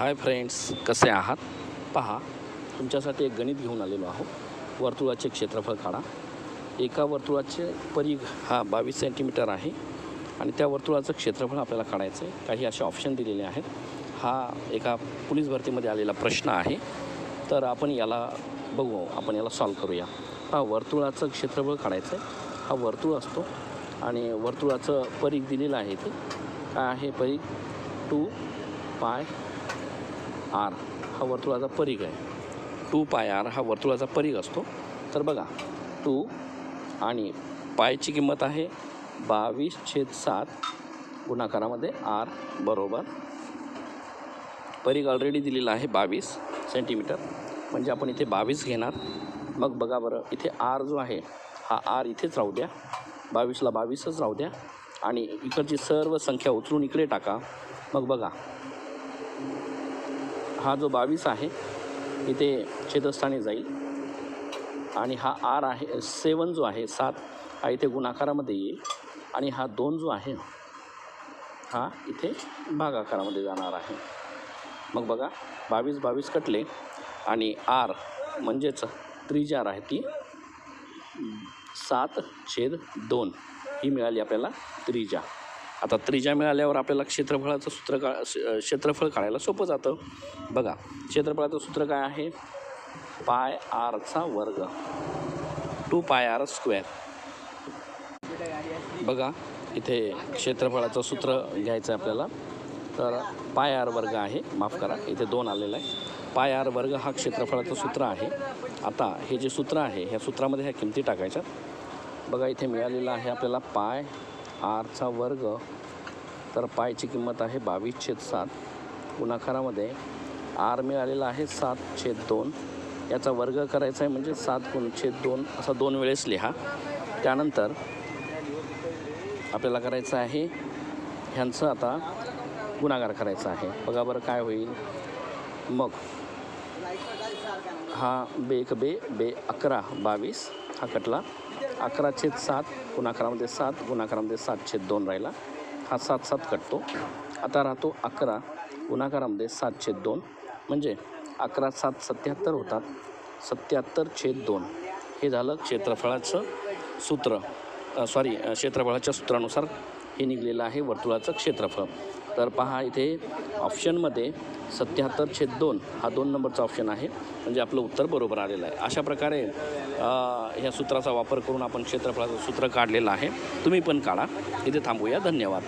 Hi friends कसे आहात? पहा तुमच्यासाठी एक गणित घेऊन आलेलो आहोत. वर्तुळाचे क्षेत्रफळ काढा. एका वर्तुळाचे परीघ हा बावीस सेंटीमीटर आहे आणि त्या वर्तुळाचं क्षेत्रफळ आपल्याला काढायचं आहे काही असे ऑप्शन दिलेले आहेत. हा एका पोलीस भरतीमध्ये आलेला प्रश्न आहे. तर आपण याला बघू आपण याला सॉल्व करूया. हा वर्तुळाचं क्षेत्रफळ काढायचं आहे हा वर्तुळ असतो आणि वर्तुळाचं परीघ दिलेलं आहे ते काय आहे परीघ? टू पाय आर हा वर्तुळाचा परीघ आहे. टू पाय आर हा वर्तुळाचा परीघ असतो. तर बघा टू आणि पायची किंमत आहे बावीस छेद सात गुणाकारामध्ये आर बरोबर. परीघ ऑलरेडी दिलेला आहे बावीस सेंटीमीटर म्हणजे आपण इथे बावीस घेणार. मग बघा बरं इथे आर जो आहे हा आर इथेच राहू द्या. बावीसला बावीसच राहू द्या. आणि इकडची सर्व संख्या उचलून इकडे टाका. मग बघा हा जो बावीस आहे इथे छेदस्थानी जाईल. आणि हा आर आहे सेवन जो आहे सात हा इथे गुणाकारामध्ये येईल. आणि हा दोन जो आहे हा इथे भागाकारामध्ये जाणार आहे. मग बघा बावीस बावीस कटले. आणि आर म्हणजेच त्रिजार आहे ती सात छेद दोन ही मिळाली आपल्याला त्रिजा आता त्रिज्या मिळाल्यावर आपल्याला क्षेत्रफळाचं सूत्र का क्षेत्रफळ काढायला सोपं जातं. बघा क्षेत्रफळाचं सूत्र काय आहे? पाय आरचा वर्ग. टू पाय आर स्क्वेअर. बघा इथे क्षेत्रफळाचं सूत्र घ्यायचं आहे आपल्याला. तर पाय आर वर्ग आहे माफ करा इथे दोन आलेला आहे. पाय आर वर्ग हा क्षेत्रफळाचं सूत्र आहे. आता हे जे सूत्र आहे ह्या सूत्रामध्ये ह्या किमती टाकायच्या. बघा इथे मिळालेलं आहे आपल्याला पाय आरचा वर्ग तर पायची किंमत आहे बावीस छेद सात. गुणाकारामध्ये आर मिळालेला आहे सात छेद दोन. याचा वर्ग करायचा आहे म्हणजे सात गुण छेद दोन असा दोन वेळेस लिहा. त्यानंतर आपल्याला करायचं आहे ह्यांचं आता गुणाकार करायचा आहे. बघा बरं काय होईल. मग हा बे एक बे बे अकरा बावीस हा कटला. अकरा छेद सात गुणाकारामध्ये सात गुणाकारामध्ये सात छेद दोन राहिला. हा सात सात कटतो. आता राहतो अकरा गुणाकारामध्ये सात छेद दोन. म्हणजे अकरा सात सत्याहत्तर होतात. सत्याहत्तर छेद दोन. हे झालं क्षेत्रफळाचं सूत्र. सॉरी क्षेत्रफळाच्या सूत्रानुसार हे निघलेलं आहे वर्तुळाचं क्षेत्रफळ. तर पहा इथे ऑप्शनमध्ये सत्याहत्तर छेद दोन हा दोन नंबरचा ऑप्शन आहे. म्हणजे आपलं उत्तर बरोबर आलेलं आहे. अशा प्रकारे ह्या सूत्राचा वापर करून आपण क्षेत्रफळाचं सूत्र काढलेलं आहे. तुम्ही पण काढा. इथे थांबूया. धन्यवाद.